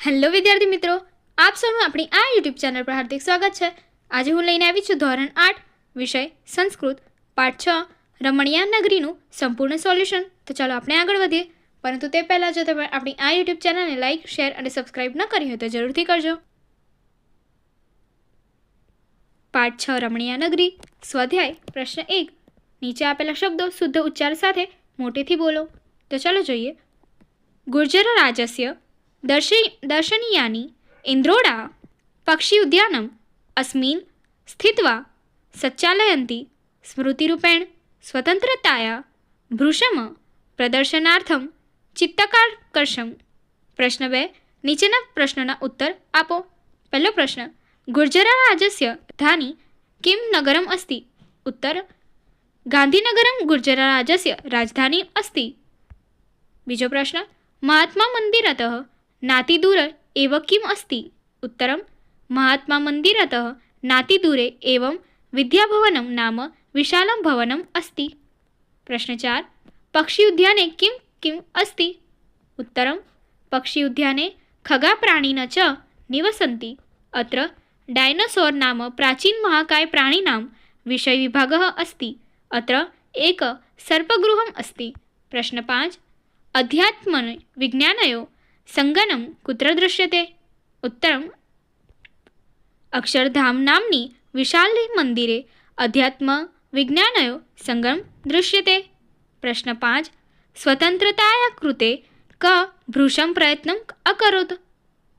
Hello વિદ્યાર્થી મિત્રો, આપ સૌનું આપણી આ યુટ્યુબ ચેનલ પર હાર્દિક સ્વાગત છે. આજે હું લઈને આવી છું ધોરણ આઠ, વિષય સંસ્કૃત, પાઠ છ, રમણીયા નગરીનું સંપૂર્ણ સોલ્યુશન તો ચાલો આપણે આગળ વધીએ. પરંતુ તે પહેલાં જો તમે આપણી આ યુટ્યુબ ચેનલને લાઇક શેર અને સબસ્ક્રાઇબ ન કરી હોય તો જરૂરથી કરજો. પાઠ છ, રમણીયા નગરી, સ્વાધ્યાય, પ્રશ્ન એક. નીચે આપેલા શબ્દો શુદ્ધ ઉચ્ચાર સાથે મોટેથી બોલો. તો ચાલો જોઈએ. ગુર્જર રાજસ્ય દર્શી, દર્શનીયાની ઇન્દ્રોડા પક્ષી ઉદ્યાનમ, અસ્મિન, સ્થિત્વા, સચ્ચાલયંતી, સ્મૃતિરૂપેણ, સ્વતંત્રતાયા, ભૃશમ, પ્રદર્શનાર્થમ, ચિત્તકાર્કર્ષમ. પ્રશ્ન બે, નીચેના પ્રશ્નોના ઉત્તર આપો. પહેલો પ્રશ્ન, ગુર્જરા રાજસ્ય ધાની કિમ નગરમ અસ્તિ? ઉત્તર, ગાંધીનગરમ ગુર્જરા રાજસ્ય રાજધાની અસ્તિ. બીજો પ્રશ્ન, મહાત્મા મંદિરતઃ नातिदूर एव किम् अस्ति उत्तरं महात्मामन्दिरतः नातिदूरे एवं विद्याभवनं नाम विशालं भवनम् अस्ति प्रश्नचार पक्षिउद्याने किं किम् अस्ति उत्तरं पक्षिउद्याने खगाप्राणिन च निवसन्ति अत्र डायनासोर् नाम प्राचीनमहाकायप्राणिनां विषयविभागः अस्ति अत्र एक सर्पगृहम् अस्ति प्रश्न पाँच अध्यात्मविज्ञानयो સંગનમ કુત્ર દૃશ્યતે. ઉત્તરમ, અક્ષરધામ નામની વિશાલે મંદિરે અધ્યાત્મ વિજ્ઞાનયો સંગમ દૃશ્યતે. પ્રશ્ન પાંચ, સ્વતંત્રતાયા કૃતે ક ભૃશમ પ્રયત્ન અકરોત.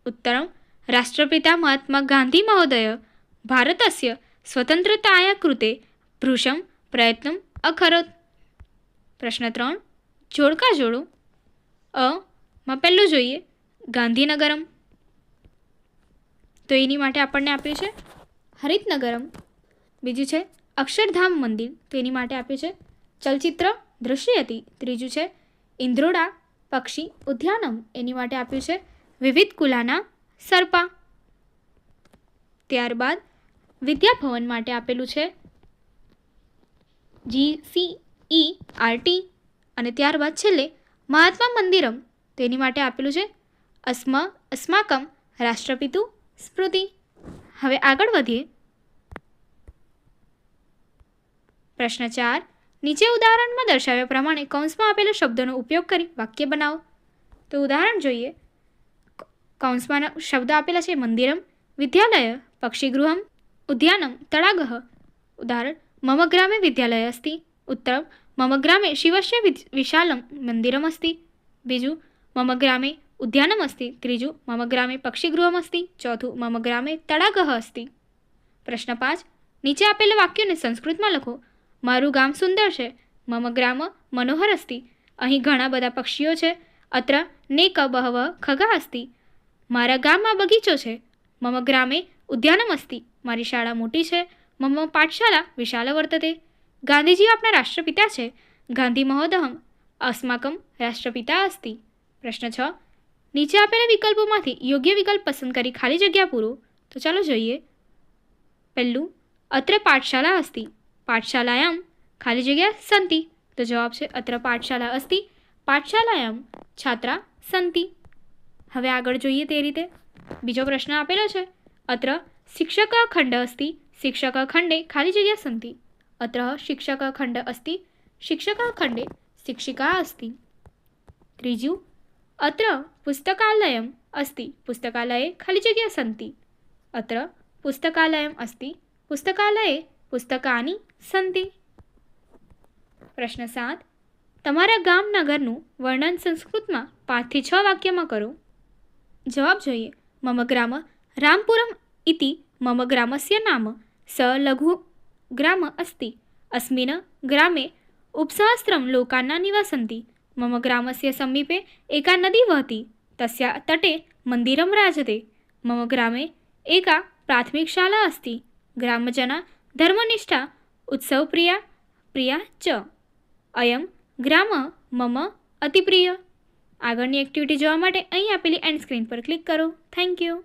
ઉત્તરમ, રાષ્ટ્રપિતા મહાત્મા ગાંધી મહોદય ભારતસ્ય સ્વતંત્રતાયા કૃતે ભૃશમ પ્રયત્ન અકરોત. પ્રશ્ન ત્રણ, જોડકા જોડો અ માં પહેલું જોઈએ, ગાંધીનગરમ. તો એની માટે આપણને આપ્યું છે હરિતનગરમ. બીજું છે અક્ષરધામ મંદિર. તો એની માટે આપ્યું છે ચલચિત્ર દૃશ્યતી ત્રીજું છે ઇન્દ્રોડા પક્ષી ઉદ્યાનમ. એની માટે આપ્યું છે વિવિધ કુલાના સર્પા. ત્યારબાદ વિદ્યાભવન માટે આપેલું છે જી સી ઈ આરટી અને ત્યારબાદ છેલ્લે મહાત્મા મંદિરમ. તેની માટે આપેલું છે અસ્મ, અસ્માકમ, રાષ્ટ્રપિતુ, સ્મૃતિ. હવે આગળ વધીએ. પ્રશ્ન ચાર. નીચે ઉદાહરણમાં દર્શાવ્યા પ્રમાણે કૌંસમાં આપેલા શબ્દોનો ઉપયોગ કરી વાક્ય બનાવો. તો ઉદાહરણ જોઈએ. કૌંસમાં શબ્દ આપેલા છે મંદિરમ, વિદ્યાલય, પક્ષીગૃહમ, ઉદ્યાનમ, તળાગહ. ઉદાહરણ, મમ ગ્રામે વિદ્યાલય અસ્તિ. ઉત્તરમ, મમ ગ્રામે શિવસ્ય વિશાલમ મંદિરમ અસ્તિ. બીજું મમ ગ્રામે ઉદ્યાનમ અસ્તિ ત્રીજું મમ ગ્રામે પક્ષીગૃહમ અસ્તિ ચોથું મમ ગ્રામે તળાગહ અસ્તિ પ્રશ્ન પાંચ નીચે આપેલા વાક્યોને સંસ્કૃતમાં લખો મારું ગામ સુંદર છે મમ ગ્રામ મનોહર અસ્તિ અહીં ઘણા બધા પક્ષીઓ છે અત્ર નેક બહવ ખગા અસ્તિ મારા ગામમાં બગીચો છે મમ ગ્રામે ઉદ્યાનમ અસ્તિ મારી શાળા મોટી છે મમ પાઠશાળા વિશાલ વર્તતે ગાંધીજી આપણા રાષ્ટ્રપિતા છે ગાંધી મહોદહમ અસ્માકમ રાષ્ટ્રપિતા અસ્તિ પ્રશ્ન છ. નીચે આપેલા વિકલ્પોમાંથી યોગ્ય વિકલ્પ પસંદ કરી ખાલી જગ્યા પૂરો? તો ચાલો જોઈએ. પહેલું, અત્ર પાઠશાળા અસ્તિ. પાઠશાલાયામ ખાલી જગ્યા સંતિ. તો જવાબ છે, અત્ર પાઠશાળા અસ્તિ પાઠશાલાયામ છાત્રા સંતિ. હવે આગળ જોઈએ તે રીતે. બીજો પ્રશ્ન આપેલો છે, અત્ર શિક્ષક ખંડ અસ્તિ, શિક્ષક ખંડે ખાલી જગ્યા સંતિ. અત્ર શિક્ષક ખંડ અસ્તિ, શિક્ષક ખંડે શિક્ષિકા અસ્તિ. ત્રીજું અત્ર પુસ્તકાલયમ અસ્તિ પુસ્તકાલયે ખાલી જગ્યા સંતિ અત્ર પુસ્તકાલયમ અસ્તિ પુસ્તકાલયે પુસ્તકાની સંતિ પ્રશ્ન સાત તમારા ગામ નગરનું વર્ણન સંસ્કૃતમાં પાંચથી છ વાક્યમાં કરો જવાબ જોઈએ મમ ગ્રામ રામપુરમ ઇતિ મમ ગ્રામસ્ય નામ સ લઘુ ગ્રામ અસ્તિ અસ્મિન ગ્રામે ઉપસહસ્રમ લોકાના નિવસन्ति મમ ગ્રામસ્ય સમીપે એકા નદી વહતી તસ્યા તટે મંદિરમ રાજતે મમ ગ્રામે એકા પ્રાથમિક શાળા અસ્તિ ગ્રામજના ધર્મનિષ્ઠા ઉત્સવપ્રિયા પ્રિયા ચ અયમ ગ્રામ મમ અતિપ્રિય આગળની એક્ટિવિટી જોવા માટે અહીં આપેલી એન્ડ સ્ક્રીન પર ક્લિક કરો. Thank you